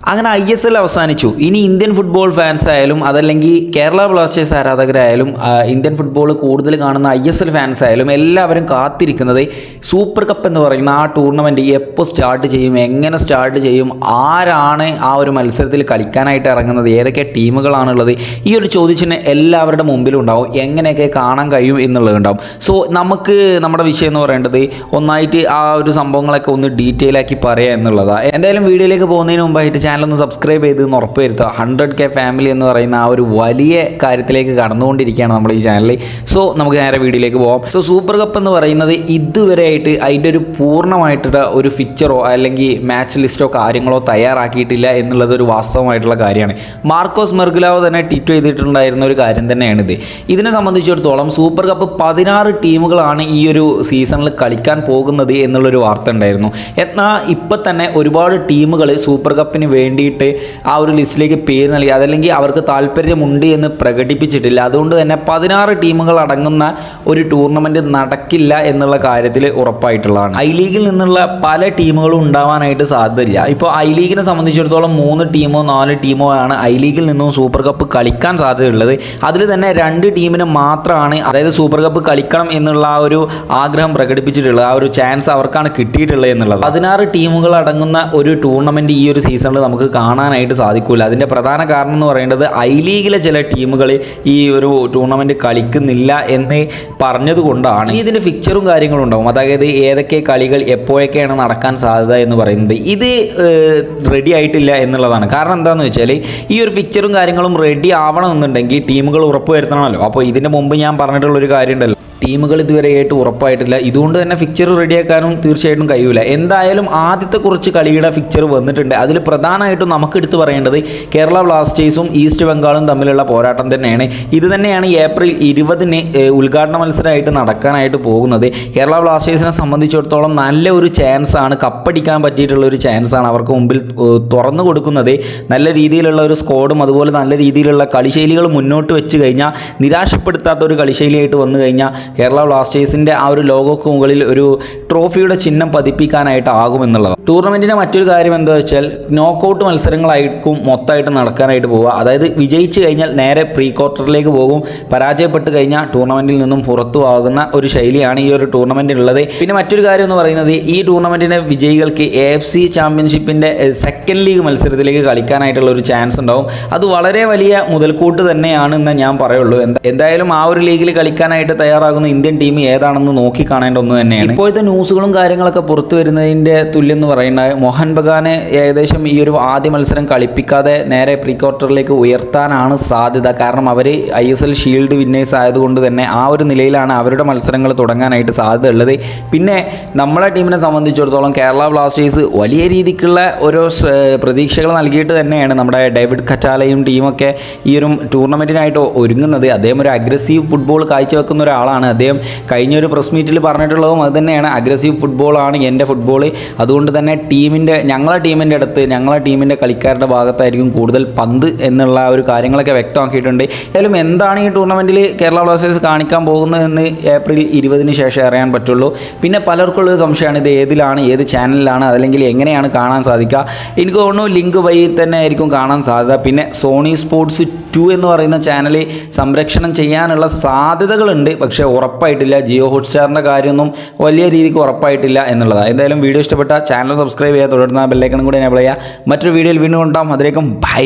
അങ്ങനെ I S L അവസാനിച്ചു. ഇനി ഇന്ത്യൻ ഫുട്ബോൾ ഫാൻസ് ആയാലും അതല്ലെങ്കിൽ കേരള ബ്ലാസ്റ്റേഴ്സ് ആരാധകരായാലും ഇന്ത്യൻ ഫുട്ബോൾ കൂടുതൽ കാണുന്ന ഐ എസ് എൽ ഫാൻസ് ആയാലും എല്ലാവരും കാത്തിരിക്കുന്നത് സൂപ്പർ കപ്പ് എന്ന് പറയുന്ന ആ ടൂർണമെന്റ് എപ്പോൾ സ്റ്റാർട്ട് ചെയ്യും എങ്ങനെ സ്റ്റാർട്ട് ചെയ്യും ആരാണ് ആ ഒരു മത്സരത്തിൽ കളിക്കാനായിട്ട് ഇറങ്ങുന്നത് ഏതൊക്കെ ടീമുകളാണുള്ളത് ഈ ഒരു ചോദ്യത്തിന് എല്ലാവരുടെ മുമ്പിലും ഉണ്ടാവും എങ്ങനെയൊക്കെ കാണാൻ കഴിയും എന്നുള്ളത് ഉണ്ടാവും സോ നമുക്ക് നമ്മുടെ വിഷയം എന്ന് പറയേണ്ടത് ഒന്നായിട്ട് ആ ഒരു സംഭവങ്ങളൊക്കെ ഒന്ന് ഡീറ്റെയിൽ ആക്കി പറയുക എന്നുള്ളതാണ് എന്തായാലും വീഡിയോയിലേക്ക് പോകുന്നതിന് മുമ്പായിട്ട് ചാനൽ ഒന്ന് സബ്സ്ക്രൈബ് ചെയ്ത് ഒന്ന് ഉറപ്പ് വരുത്തുക. ഹൺഡ്രഡ് കെ ഫാമിലി എന്ന് പറയുന്ന ആ ഒരു വലിയ കാര്യത്തിലേക്ക് കടന്നുകൊണ്ടിരിക്കുകയാണ് നമ്മൾ ഈ ചാനലിൽ. സോ നമുക്ക് നേരെ വീഡിയോയിലേക്ക് പോകാം സോ സൂപ്പർ കപ്പ് എന്ന് പറയുന്നത് ഇതുവരെ ആയിട്ട് അതിന്റെ ഒരു പൂർണമായിട്ടുള്ള ഒരു ഫിക്ചറോ അല്ലെങ്കിൽ മാച്ച് ലിസ്റ്റോ കാര്യങ്ങളോ തയ്യാറാക്കിയിട്ടില്ല എന്നുള്ളത് ഒരു വാസ്തവമായിട്ടുള്ള കാര്യമാണ്. മാർക്കോസ് മെർഗുലാവ് തന്നെ ട്വീറ്റ് ചെയ്തിട്ടുണ്ടായിരുന്ന ഒരു കാര്യം തന്നെയാണിത്. ഇതിനെ സംബന്ധിച്ചിടത്തോളം സൂപ്പർ കപ്പ് പതിനാറ് ടീമുകളാണ് ഈ ഒരു സീസണിൽ കളിക്കാൻ പോകുന്നത് എന്നുള്ളൊരു വാർത്ത ഉണ്ടായിരുന്നു. എന്നാൽ ഇപ്പം തന്നെ ഒരുപാട് ടീമുകൾ സൂപ്പർ കപ്പിന് വേണ്ടിയിട്ട് ആ ഒരു ലിസ്റ്റിലേക്ക് പേര് നൽകി. അതല്ലെങ്കിൽ അവർക്ക് താല്പര്യമുണ്ട് എന്ന് പ്രകടിപ്പിച്ചിട്ടില്ല. അതുകൊണ്ട് തന്നെ പതിനാറ് ടീമുകൾ അടങ്ങുന്ന ഒരു ടൂർണമെന്റ് നടക്കില്ല എന്നുള്ള കാര്യത്തിൽ ഉറപ്പായിട്ടുള്ളതാണ്. ഐ ലീഗിൽ നിന്നുള്ള പല ടീമുകളും ഉണ്ടാവാനായിട്ട് സാധ്യതയില്ല. ഇപ്പോൾ ഐ ലീഗിനെ സംബന്ധിച്ചിടത്തോളം മൂന്ന് ടീമോ നാല് ടീമോ ആണ് ഐ ലീഗിൽ നിന്നും സൂപ്പർ കപ്പ് കളിക്കാൻ സാധ്യതയുള്ളത്. അതിൽ തന്നെ രണ്ട് ടീമിന് മാത്രമാണ് അതായത് സൂപ്പർ കപ്പ് കളിക്കണം എന്നുള്ള ആ ഒരു ആഗ്രഹം പ്രകടിപ്പിച്ചിട്ടുള്ളത്. ആ ഒരു ചാൻസ് അവർക്കാണ് കിട്ടിയിട്ടുള്ളത് എന്നുള്ളത്. പതിനാറ് ടീമുകൾ അടങ്ങുന്ന ഒരു ടൂർണമെന്റ് ഈ ഒരു സീസണിൽ നമുക്ക് കാണാനായിട്ട് സാധിക്കില്ല അതിന്റെ പ്രധാന കാരണം എന്ന് പറയുന്നത് ഐ ലീഗിലെ ചില ടീമുകൾ ഈ ഒരു ടൂർണമെന്റ് കളിക്കുന്നില്ല എന്ന് പറഞ്ഞതുകൊണ്ടാണ് ഇതിന്റെ ഫിക്ചറും കാര്യങ്ങളും ഉണ്ടാവും. അതായത് ഏതൊക്കെ കളികൾ എപ്പോഴൊക്കെയാണ് നടക്കാൻ സാധ്യത എന്ന് പറയുന്നത്. ഇത് റെഡി ആയിട്ടില്ല എന്നുള്ളതാണ്. കാരണം എന്താണെന്ന് വെച്ചാൽ ഈ ഒരു ഫിക്ചറും കാര്യങ്ങളും റെഡി ആവണമെന്നുണ്ടെങ്കിൽ ടീമുകൾ ഉറപ്പുവരുത്തണമല്ലോ അപ്പോൾ ഇതിന്റെ മുമ്പ് ഞാൻ പറഞ്ഞിട്ടുള്ള ഒരു കാര്യം ഇതുവരെ ടീമുകൾ ഇതുവരെയായിട്ട് ഉറപ്പായിട്ടില്ല. ഇതുകൊണ്ട് തന്നെ ഫിക്ചർ റെഡിയാക്കാനും തീർച്ചയായിട്ടും കഴിയില്ല എന്തായാലും ആദ്യത്തെ കുറച്ച് കളിയുടെ ഫിക്ചർ വന്നിട്ടുണ്ട്. അതിൽ പ്രധാനമായിട്ടും നമുക്ക് എടുത്തു പറയേണ്ടത് കേരള ബ്ലാസ്റ്റേഴ്സും ഈസ്റ്റ് ബംഗാളും തമ്മിലുള്ള പോരാട്ടം തന്നെയാണ്. ഇത് തന്നെയാണ് ഏപ്രിൽ ഇരുപതിന് ഉദ്ഘാടന മത്സരമായിട്ട് നടക്കാനായിട്ട് പോകുന്നത്. കേരള ബ്ലാസ്റ്റേഴ്സിനെ സംബന്ധിച്ചിടത്തോളം നല്ല ഒരു ചാൻസ് ആണ് കപ്പടിക്കാൻ പറ്റിയിട്ടുള്ള ഒരു ചാൻസ് ആണ് അവർക്ക് മുമ്പിൽ തുറന്നു കൊടുക്കുന്നത്. നല്ല രീതിയിലുള്ള ഒരു സ്കോഡും അതുപോലെ നല്ല രീതിയിലുള്ള കളിശൈലികൾ മുന്നോട്ട് വെച്ച് കഴിഞ്ഞാൽ നിരാശപ്പെടുത്താത്ത ഒരു കളിശൈലിയായിട്ട് വന്നു കഴിഞ്ഞാൽ കേരള ബ്ലാസ്റ്റേഴ്സിന്റെ ആ ഒരു ലോഗോക്ക് മുകളിൽ ഒരു ട്രോഫിയുടെ ചിഹ്നം പതിപ്പിക്കാനായിട്ട് ആകുമെന്നുള്ളത് ടൂർണമെന്റിന്റെ മറ്റൊരു കാര്യം എന്താ വെച്ചാൽ നോക്കൗട്ട് മത്സരങ്ങളായിരിക്കും മൊത്തമായിട്ട് നടക്കാനായിട്ട് പോവുക. അതായത് വിജയിച്ചു കഴിഞ്ഞാൽ നേരെ പ്രീ ക്വാർട്ടറിലേക്ക് പോകും. പരാജയപ്പെട്ട് കഴിഞ്ഞാൽ ടൂർണമെന്റിൽ നിന്നും പുറത്തു ആകുന്ന ഒരു ശൈലിയാണ് ഈ ഒരു ടൂർണമെന്റിനുള്ളത് പിന്നെ മറ്റൊരു കാര്യം എന്ന് പറയുന്നത് ഈ ടൂർണമെന്റിന്റെ വിജയികൾക്ക് എ എഫ് സി ചാമ്പ്യൻഷിപ്പിന്റെ സെക്കൻഡ് ലീഗ് മത്സരത്തിലേക്ക് കളിക്കാനായിട്ടുള്ള ഒരു ചാൻസ് ഉണ്ടാവും. അത് വളരെ വലിയ മുതൽക്കൂട്ട് തന്നെയാണ് എന്ന് ഞാൻ പറയുള്ളൂ. എന്തായാലും ആ ഒരു ലീഗിൽ കളിക്കാനായിട്ട് തയ്യാറാകുന്ന ഇന്ത്യൻ ടീം ഏതാണെന്ന് നോക്കി കാണേണ്ട ഒന്ന് തന്നെയാണ്. ഇപ്പോഴത്തെ ന്യൂസുകളും കാര്യങ്ങളൊക്കെ പുറത്തു വരുന്നതിന്റെ തുല്യം എന്ന് പറയുന്നത് മോഹൻ ബഗാനെ ഏകദേശം ഈ ഒരു ആദ്യ മത്സരം കളിപ്പിക്കാതെ നേരെ പ്രീ ക്വാർട്ടറിലേക്ക് ഉയർത്താനാണ് സാധ്യത. കാരണം അവർ I S L shield winners ആയതുകൊണ്ട് തന്നെ ആ ഒരു നിലയിലാണ് അവരുടെ മത്സരങ്ങൾ തുടങ്ങാനായിട്ട് സാധ്യത ഉള്ളത്. പിന്നെ നമ്മളെ ടീമിനെ സംബന്ധിച്ചിടത്തോളം കേരള ബ്ലാസ്റ്റേഴ്സ് വലിയ രീതിക്കുള്ള ഓരോ പ്രതീക്ഷകൾ നൽകിയിട്ട് തന്നെയാണ് നമ്മുടെ ഡേവിഡ് കറ്റാലയും ടീമൊക്കെ ഈ ഒരു ടൂർണമെന്റിനായിട്ട് ഒരുങ്ങുന്നത്. അദ്ദേഹം ഒരു അഗ്രസീവ് ഫുട്ബോൾ കാഴ്ചവെക്കുന്ന ഒരാളാണ് അദ്ദേഹം കഴിഞ്ഞൊരു പ്രസ് മീറ്റിൽ പറഞ്ഞിട്ടുള്ളതും അത് തന്നെയാണ്. അഗ്രസീവ് ഫുട്ബോളാണ് എന്റെ ഫുട്ബോൾ അതുകൊണ്ട് തന്നെ ടീമിന്റെ ഞങ്ങളുടെ ടീമിന്റെ അടുത്ത് ഞങ്ങളുടെ ടീമിന്റെ കളിക്കാരുടെ ഭാഗത്തായിരിക്കും കൂടുതൽ പന്ത് എന്നുള്ള ഒരു കാര്യങ്ങളൊക്കെ വ്യക്തമാക്കിയിട്ടുണ്ട്. ഏതായാലും എന്താണ് ഈ ടൂർണമെന്റിൽ കേരള ബ്ലാസ്റ്റേഴ്സ് കാണിക്കാൻ പോകുന്നതെന്ന് ഏപ്രിൽ ഇരുപതിന് ശേഷം അറിയാൻ പറ്റുള്ളൂ. പിന്നെ പലർക്കുള്ള ഒരു സംശയമാണ് ഇത് ഏതിലാണ് ഏത് ചാനലിലാണ് അതല്ലെങ്കിൽ എങ്ങനെയാണ് കാണാൻ സാധിക്കുക. എനിക്ക് തോന്നുന്നു ലിങ്ക് വഴി തന്നെ ആയിരിക്കും കാണാൻ സാധ്യത. പിന്നെ സോണി സ്പോർട്സ് ടു എന്ന് പറയുന്ന ചാനൽ സംരക്ഷണം ചെയ്യാനുള്ള സാധ്യതകളുണ്ട്. പക്ഷേ ഉറപ്പായിട്ടില്ല. ജിയോ ഹോട്ട്സ്റ്റാറിന്റെ കാര്യമൊന്നും വലിയ രീതിക്ക് ഉറപ്പായിട്ടില്ല എന്നുള്ളതാണ്. എന്തായാലും വീഡിയോ ഇഷ്ടപ്പെട്ട ചാനൽ സബ്സ്ക്രൈബ് ചെയ്യുക തുടർന്ന് ബെല്ലൈക്കണും കൂടി എനേബിൾ ചെയ്യുക. മറ്റൊരു വീഡിയോയിൽ വീണ്ടും ഉണ്ടാകും അതിലേക്കും ബൈ.